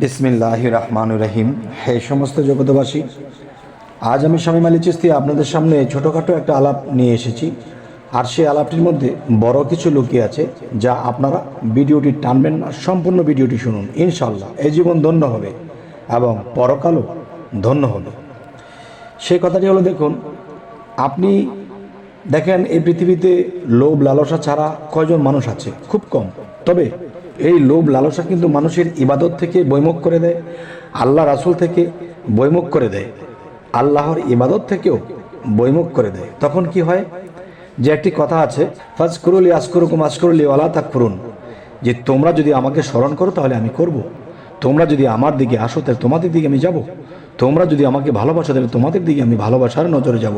বিসমিল্লাহ রহমান রহিম। হে সমস্ত জগতবাসী আজ আমি স্বামী মালি চিস্তি আপনাদের সামনে ছোটোখাটো একটা আলাপ নিয়ে এসেছি। আর সেই আলাপটির মধ্যে বড় কিছু লুকিয়ে আছে, যা আপনারা ভিডিওটি টানবেন না, সম্পূর্ণ ভিডিওটি শুনুন ইনশাল্লাহ এই জীবন ধন্য হবে এবং পরকালও ধন্য হবে। সেই কথাটি হলো, দেখুন, আপনি দেখেন, এই পৃথিবীতে লোভ লালসা ছাড়া কয়জন মানুষ আছে? খুব কম। তবে এই লোভ লালসা কিন্তু মানুষের ইবাদত থেকে বৈমুখ করে দেয়, আল্লাহ রাসুল থেকে বৈমুখ করে দেয়, আল্লাহর ইবাদত থেকেও বৈমুখ করে দেয়। তখন কি হয়? যে একটি কথা আছে ফাজ করুলি আসকরুকুম আসকরুলি ওয়ালা তাক করুন যে তোমরা যদি আমাকে স্মরণ করো তাহলে আমি করব। তোমরা যদি আমার দিকে আসো তাহলে তোমাদের দিকে আমি যাব। তোমরা যদি আমাকে ভালোবাসো তাহলে তোমাদের দিকে আমি ভালোবাসার নজরে যাব।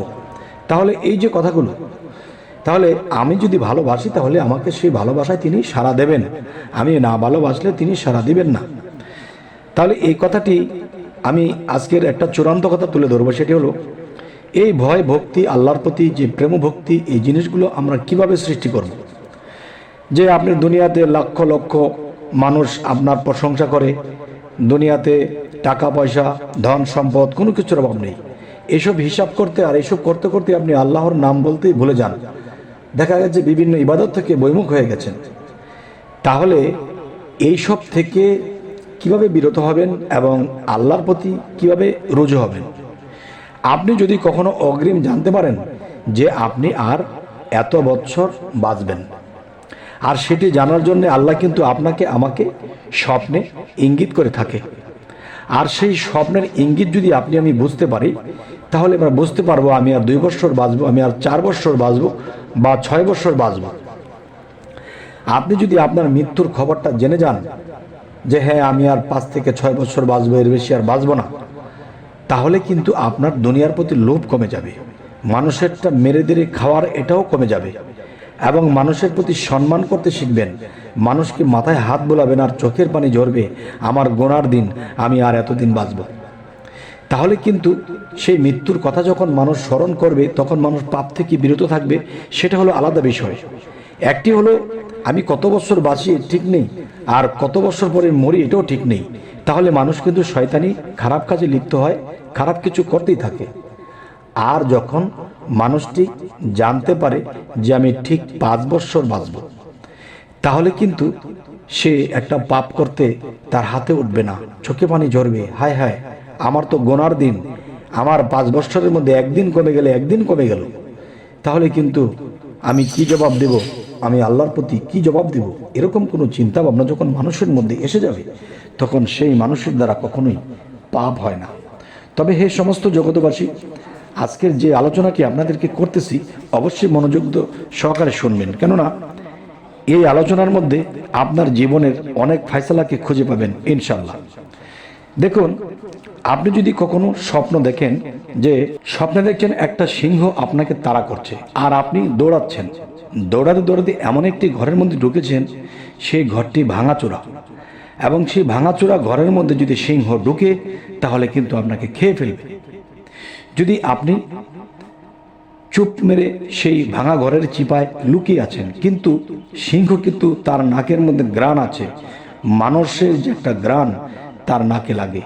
তাহলে এই যে কথাগুলো তাহলে আমি যদি ভালোবাসি, তাহলে আমাকে সেই ভালোবাসায় তিনি সাড়া দেবেন। আমি না ভালোবাসলে তিনি সাড়া দিবেন না। তাহলে এই কথাটি আমি আজকের একটা চূড়ান্ত কথা তুলে ধরবো, সেটি হলো, এই ভয় ভক্তি, আল্লাহর প্রতি যে প্রেম ভক্তি, এই জিনিসগুলো আমরা কীভাবে সৃষ্টি করব? যে আপনি দুনিয়াতে লক্ষ লক্ষ মানুষ আপনার প্রশংসা করে, দুনিয়াতে টাকা, পয়সা, ধন, সম্পদ কোনো কিছুর অভাব নেই। এসব হিসাব করতে আর এসব করতে করতে আপনি আল্লাহর নাম বলতেই ভুলে যান। দেখা গেছে বিভিন্ন ইবাদত থেকে বৈমুখ হয়ে গেছেন। তাহলে এইসব থেকে কীভাবে বিরত হবেন এবং আল্লাহর প্রতি কীভাবে রুজু হবেন? আপনি যদি কখনো অগ্রিম জানতে পারেন যে আপনি আর এত বৎসর বাঁচবেন। আর সেটি জানার জন্য আল্লাহ কিন্তু আপনাকে, আমাকে স্বপ্নে ইঙ্গিত করে থাকে। আর সেই স্বপ্নের ইঙ্গিত যদি আপনি, আমি বুঝতে পারি, তাহলে আমরা বুঝতে পারব আমি আর দুই বছর বাঁচবো, আমি আর চার বছর বাঁচবো বা ছয় বছর বাঁচবো। আপনি যদি আপনার মৃত্যুর খবরটা জেনে যান যে হ্যাঁ আমি আর পাঁচ থেকে ছয় বছর বাঁচবো, এর বেশি আর বাঁচবো না, তাহলে কিন্তু আপনার দুনিয়ার প্রতি লোভ কমে যাবে। মানুষেরটা মেরে দেরে খাওয়ার এটাও কমে যাবে। এবং মানুষের প্রতি সম্মান করতে শিখবেন। মানুষকে মাথায় হাত বোলাবেন আর চোখের পানি ঝরবে, আমার গোনার দিন, আমি আর এতদিন বাঁচব। তাহলে কিন্তু সেই মৃত্যুর কথা যখন মানুষ স্মরণ করবে, তখন মানুষ পাপ থেকে বিরত থাকবে, সেটা হলো আলাদা বিষয়। একটি হলো, আমি কত বছর বাঁচি ঠিক নেই, আর কত বছর পরে মরি, এটাও ঠিক নেই। তাহলে মানুষ কিন্তু শয়তানি, খারাপ কাজে লিপ্ত হয়, খারাপ কিছু করতেই থাকে। আর যখন মানুষটি জানতে পারে যে আমি ঠিক পাঁচ বছর বাঁচব, তাহলে কিন্তু সে একটা পাপ করতে তার হাতে উঠবে না, চোখে পানি ঝরবে, হায় হায়। আমার তো গোনার দিন। আমার পাঁচ বছরের মধ্যে একদিন কমে গেলে একদিন কমে গেল। তাহলে কিন্তু আমি কি জবাব দেব? আমি আল্লাহর প্রতি কি জবাব দেব? এরকম কোনো চিন্তা ভাবনা যখন মানুষের মধ্যে এসে যাবে, তখন সেই মানুষের দ্বারা কখনোই পাপ হয় না। তবে হে সমস্ত জগতবাসী আজকের যে আলোচনাটি আপনাদেরকে করতেছি, অবশ্যই মনোযোগ সহকারে শুনবেন। কেননা, এই আলোচনার মধ্যে আপনার জীবনের অনেক ফায়সালাকে খুঁজে পাবেন ইনশাল্লাহ দেখুন, আপনি যদি কখনো স্বপ্ন দেখেন যে স্বপ্নে দেখছেন একটা সিংহ আপনাকে তাড়া করছে আর আপনি দৌড়াচ্ছেন। দৌড়াতে দৌড়াতে এমন একটি ঘরের মধ্যে ঢুকেছেন, সেই ঘরটি ভাঙাচোরা। এবং সেই ভাঙাচোরা ঘরের মধ্যে যদি সিংহ ঢুকে, তাহলে কিন্তু আপনাকে খেয়ে ফেলবে। যদি আপনি চুপ মেরে সেই ভাঙা ঘরের চিপায় লুকিয়ে আছেন, কিন্তু সিংহ কিন্তু তার নাকের মধ্যে গ্রান আছে, মানুষের যে একটা গ্রান তার নাকে লাগে।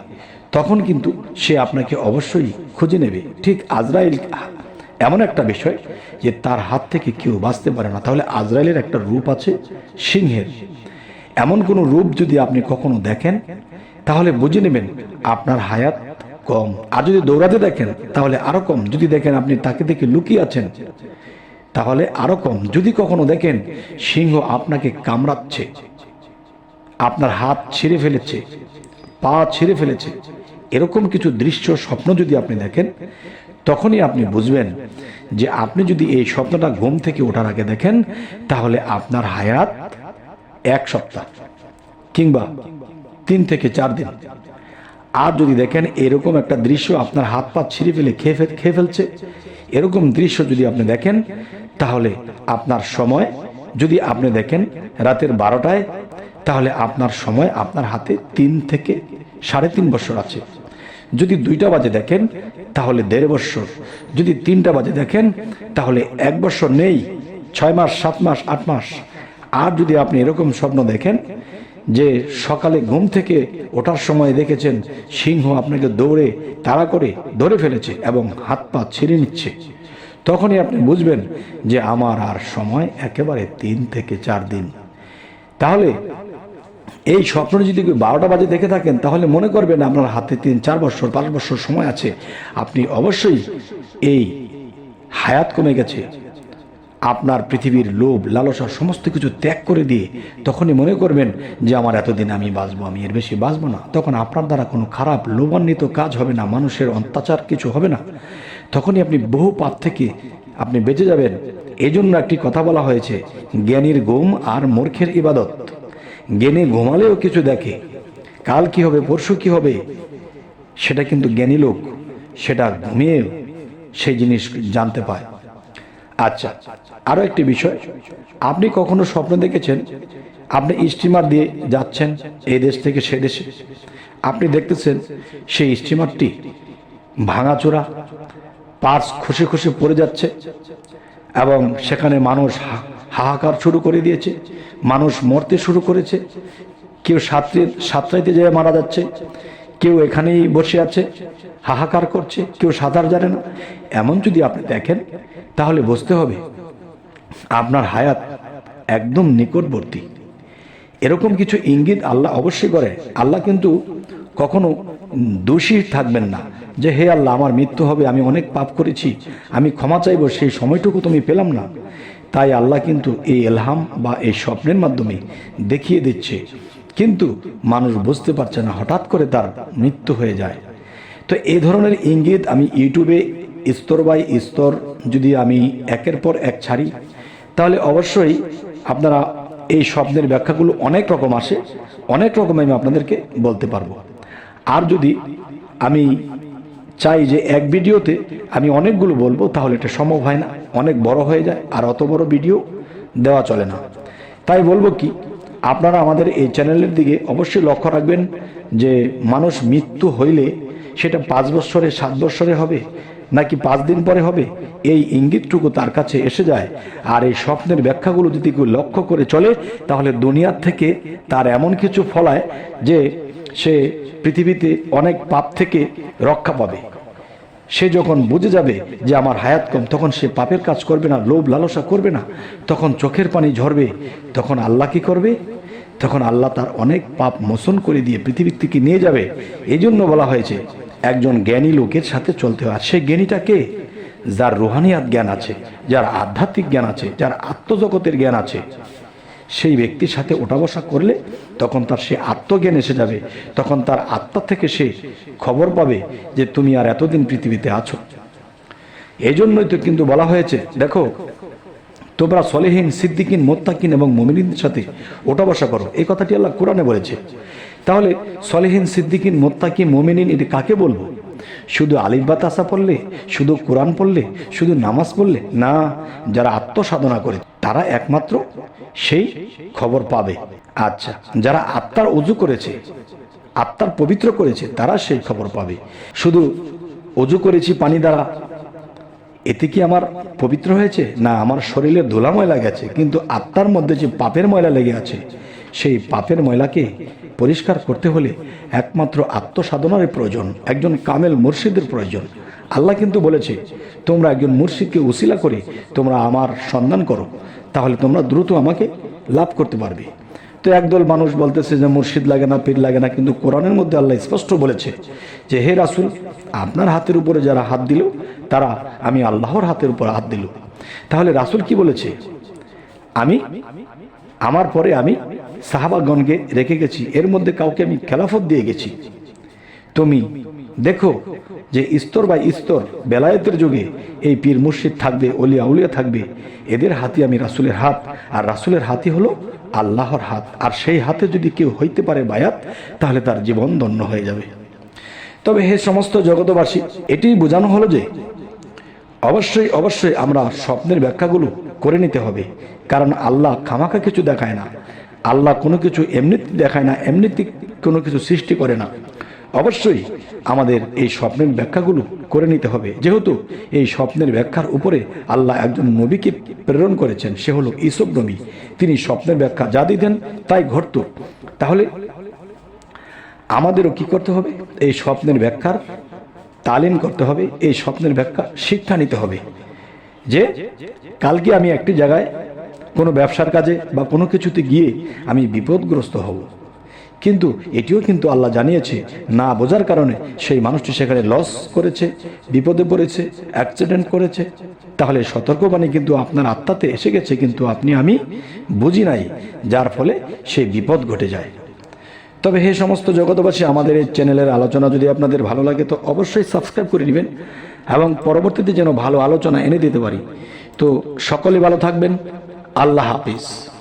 তখন কিন্তু সে আপনাকে অবশ্যই খুঁজে নেবে। ঠিক আজরাইল, এমন একটা বিষয় যে তার হাত থেকে কেউ বাঁচতে পারে না। তাহলে আজরাইলের একটা রূপ আছে সিংহের। এমন কোনো রূপ যদি আপনি কখনো দেখেন, তাহলে বুঝে নেবেন আপনার হায়াত কম। আর যদি দৌড়াতে দেখেন, তাহলে আরও কম। যদি দেখেন আপনি তাকে দেখে লুকিয়ে আছেন, তাহলে আরও কম। যদি কখনো দেখেন সিংহ আপনাকে কামড়াচ্ছে, আপনার হাত ছিঁড়ে ফেলেছে পা ছিঁড়ে ফেলেছে। এরকম কিছু দৃশ্য স্বপ্ন যদি আপনি দেখেন, তখনই আপনি বুঝবেন যে আপনি যদি এই স্বপ্নটা ঘুম থেকে ওঠার আগে দেখেন, তাহলে আপনার হায়াত এক সপ্তাহ কিংবা তিন থেকে চার দিন। আর যদি দেখেন এরকম একটা দৃশ্য আপনার হাত পা ছিঁড়ে ফেলে খেয়ে খেয়ে ফেলছে, এরকম দৃশ্য যদি আপনি দেখেন, তাহলে আপনার সময় যদি আপনি দেখেন রাতের বারোটায় তাহলে আপনার সময় আপনার হাতে তিন থেকে সাড়ে তিন বছর আছে। যদি দুইটা বাজে দেখেন, তাহলে দেড় বছর। যদি তিনটা বাজে দেখেন, তাহলে এক বছর নেই, ছয় মাস, সাত মাস, আট মাস। আর যদি আপনি এরকম স্বপ্ন দেখেন যে সকালে ঘুম থেকে ওঠার সময় দেখেছেন, সিংহ আপনাকে দৌড়ে, তাড়া করে ধরে ফেলেছে এবং হাত পা ছিঁড়ে নিচ্ছে, তখনই আপনি বুঝবেন যে আমার আর সময় একেবারে তিন থেকে চার দিন। তাহলে এই স্বপ্ন যদি বারোটা বাজে দেখে থাকেন, তাহলে মনে করবেন আপনার হাতে তিন, চার বছর, পাঁচ বছর সময় আছে। আপনি অবশ্যই এই হায়াত কমে গেছে। আপনার পৃথিবীর লোভ, লালসা সমস্ত কিছু ত্যাগ করে দিয়ে তখনই মনে করবেন যে আমার এতদিন আমি বাঁচবো, আমি এর বেশি বাঁচবো না। তখন আপনার দ্বারা কোনো খারাপ, লোভান্বিত কাজ হবে না, মানুষের অত্যাচার কিছু হবে না। তখনই আপনি বহু পাপ থেকে আপনি বেঁচে যাবেন। এজন্য একটি কথা বলা হয়েছে, জ্ঞানীর গুম আর মূর্খের ইবাদত। জ্ঞানী ঘুমালেও কিছু দেখে। কাল কি হবে, পরশু কি হবে, সেটা কিন্তু জ্ঞানী লোক, সেটা ঘুমিয়ে সেই জিনিস জানতে পায়। আচ্ছা আরও একটি বিষয়, আপনি কখনো স্বপ্ন দেখেছেন? আপনি স্টিমার দিয়ে যাচ্ছেন এই দেশ থেকে সে দেশে। আপনি দেখতেছেন সেই স্টিমারটি ভাঙাচোরা, পার্স খুশি খুশি পড়ে যাচ্ছে এবং সেখানে মানুষ হাহাকার শুরু করে দিয়েছে, মানুষ মরতে শুরু করেছে, কেউ সাঁতরে সাঁতরাইতে যেয়ে মারা যাচ্ছে, কেউ এখানেই বসে আছে, হাহাকার করছে, কেউ সাঁতার জানে না। এমন যদি আপনি দেখেন, তাহলে বুঝতে হবে, আপনার হায়াত একদম নিকটবর্তী। এরকম কিছু ইঙ্গিত আল্লাহ অবশ্যই করে। আল্লাহ কিন্তু কখনো দোষী থাকবেন না যে, হে আল্লাহ, আমার মৃত্যু হবে, আমি অনেক পাপ করেছি, আমি ক্ষমা চাইব, সেই সময়টুকু তুমি পেলাম না। তাই আল্লাহ কিন্তু এই এলহাম বা এই স্বপ্নের মাধ্যমে দেখিয়ে দিচ্ছে। কিন্তু মানুষ বুঝতে পারছে না, হঠাৎ করে তার মৃত্যু হয়ে যায়। তো এই ধরনের ইঙ্গিত আমি ইউটিউবে স্তর বাই স্তর যদি আমি একের পর এক ছাড়ি, তাহলে অবশ্যই আপনারা এই স্বপ্নের ব্যাখ্যাগুলো অনেক রকম আসে, অনেক রকম আমি আপনাদেরকে বলতে পারব। আর যদি আমি চাই যে এক ভিডিওতে আমি অনেকগুলো বলব, তাহলে এটা সম্ভব হয় না। অনেক বড় হয়ে যায় আর অত বড় ভিডিও দেওয়া চলে না। তাই বলব কি, আপনারা আমাদের এই চ্যানেলের দিকে অবশ্যই লক্ষ্য রাখবেন যে মানুষ মৃত্যু হইলে সেটা পাঁচ বছরে, সাত বছরে হবে, নাকি পাঁচ দিন পরে হবে, এই ইঙ্গিতটুকু তার কাছে এসে যায়। আর এই স্বপ্নের ব্যাখ্যাগুলো যদি কেউ লক্ষ্য করে চলে, তাহলে দুনিয়ার থেকে তার এমন কিছু ফলায় যে সে পৃথিবীতে অনেক পাপ থেকে রক্ষা পাবে। সে যখন বুঝে যাবে যে আমার হায়াত কম, তখন সে পাপের কাজ করবে না, লোভ লালসা করবে না। তখন চোখের পানি ঝরবে, তখন আল্লাহ কি করবে? তখন আল্লাহ তার অনেক পাপ মোচন করে দিয়ে পৃথিবীর থেকে নিয়ে যাবে। এই জন্য বলা হয়েছে, একজন জ্ঞানী লোকের সাথে চলতে হয়। আর সেই জ্ঞানীটা কে? যার রুহানিয়াত জ্ঞান আছে, যার আধ্যাত্মিক জ্ঞান আছে, যার আত্মজগতের জ্ঞান আছে। সেই ব্যক্তির সাথে ওঠা বসা করলে তখন তার সে আত্মজ্ঞান এসে যাবে, তখন তার আত্মা থেকে সে খবর পাবে যে তুমি আর এতদিন পৃথিবীতে আছো। এই জন্যই তো কিন্তু বলা হয়েছে, দেখো, তোমরা সলেহীন, সিদ্দিকিন, মোত্তাকিন এবং মমিনীদের সাথে ওঠা বসা করো। এই কথাটি আল্লাহ কোরআনে বলেছে। তাহলে সলেহীন সিদ্দিকিন, মোত্তাকি মমিনিন এটি কাকে বলব? শুধু আলিফ বা তাসা পড়লে, শুধু কোরআন পড়লে, শুধু নামাজ পড়লে? না, যারা আত্মসাধনা করে, তারা একমাত্র সেই খবর পাবে। আচ্ছা যারা আত্মার উজু করেছে, আত্মার পবিত্র করেছে, তারা সেই খবর পাবে। শুধু অজু করেছি পানি দ্বারা, এতে কি আমার পবিত্র হয়েছে? না, আমার শরীরে ধুলা ময়লা গেছে, কিন্তু আত্মার মধ্যে যে পাপের ময়লা লেগে আছে সেই পাপের ময়লাকে পরিষ্কার করতে হলে একমাত্র আত্মসাধনার প্রয়োজন, একজন কামেল মুর্শিদের প্রয়োজন। আল্লাহ কিন্তু বলেছে, তোমরা একজন মুর্শিদকে উসিলা করে তোমরা আমার সন্ধান করো, তাহলে তোমরা দ্রুত আমাকে লাভ করতে পারবে। তো একদল মানুষ বলতেছে যে, মুর্শিদ লাগে না, পীর লাগে না। কিন্তু কোরআনের মধ্যে আল্লাহ স্পষ্ট বলেছে যে, হে রাসুল, আপনার হাতের উপরে যারা হাত দিল, তারা আমি আল্লাহর হাতের উপর হাত দিল। তাহলে রাসুল কি বলেছে? আমি, আমার পরে আমি সাহাবাগণকে রেখে গেছি। এর মধ্যে কাউকে আমি খেলাফত দিয়ে গেছি। তুমি দেখো যে স্তর বা স্তর বেলায়েতের যুগে এই পীর মুর্শিদ থাকবে, অলিয়া উলিয়া থাকবে। এদের হাতে আমি রাসুলের হাত। আর রাসুলের হাতি হলো আল্লাহর হাত। আর সেই হাতে যদি কেউ হইতে পারে বায়াত, তাহলে তার জীবন ধন্য হয়ে যাবে। তবে হে সমস্ত জগতবাসী এটি বোঝানো হলো যে অবশ্যই অবশ্যই আমরা স্বপ্নের ব্যাখ্যাগুলো করে নিতে হবে। কারণ আল্লাহ খামাখা কিছু দেখায় না। আল্লাহ কোনো কিছু এমনিতে দেখায় না, এমনিতে কোনো কিছু সৃষ্টি করে না। অবশ্যই আমাদের এই স্বপ্নের ব্যাখ্যাগুলো করে নিতে হবে। যেহেতু এই স্বপ্নের ব্যাখ্যার উপরে আল্লাহ একজন নবীকে প্রেরণ করেছেন, সে হলো ইসব নবী। তিনি স্বপ্নের ব্যাখ্যা যা দিতেন তাই ঘটত। তাহলে আমাদেরও কি করতে হবে? এই স্বপ্নের ব্যাখ্যার তালিম করতে হবে, এই স্বপ্নের ব্যাখ্যা শিক্ষা নিতে হবে। যে কালকে আমি একটি জায়গায় কোনো ব্যবসার কাজে বা কোনো কিছুতে গিয়ে আমি বিপদগ্রস্ত হব। কিন্তু এটিও কিন্তু আল্লাহ জানিয়েছে, না বোঝার কারণে সেই মানুষটি সেখানে লস করেছে, বিপদে পড়েছে অ্যাক্সিডেন্ট করেছে। তাহলে সতর্কবাণী কিন্তু আপনার আত্মাতে এসে গেছে, কিন্তু আপনি, আমি বুঝি নাই, যার ফলে সেই বিপদ ঘটে যায়। তবে হে সমস্ত জগতবাসী আমাদের এই চ্যানেলের আলোচনা যদি আপনাদের ভালো লাগে, তো অবশ্যই সাবস্ক্রাইব করে নেবেন এবং পরবর্তীতে যেন ভালো আলোচনা এনে দিতে পারি। তো সকলে ভালো থাকবেন। আল্লাহ হাফিজ।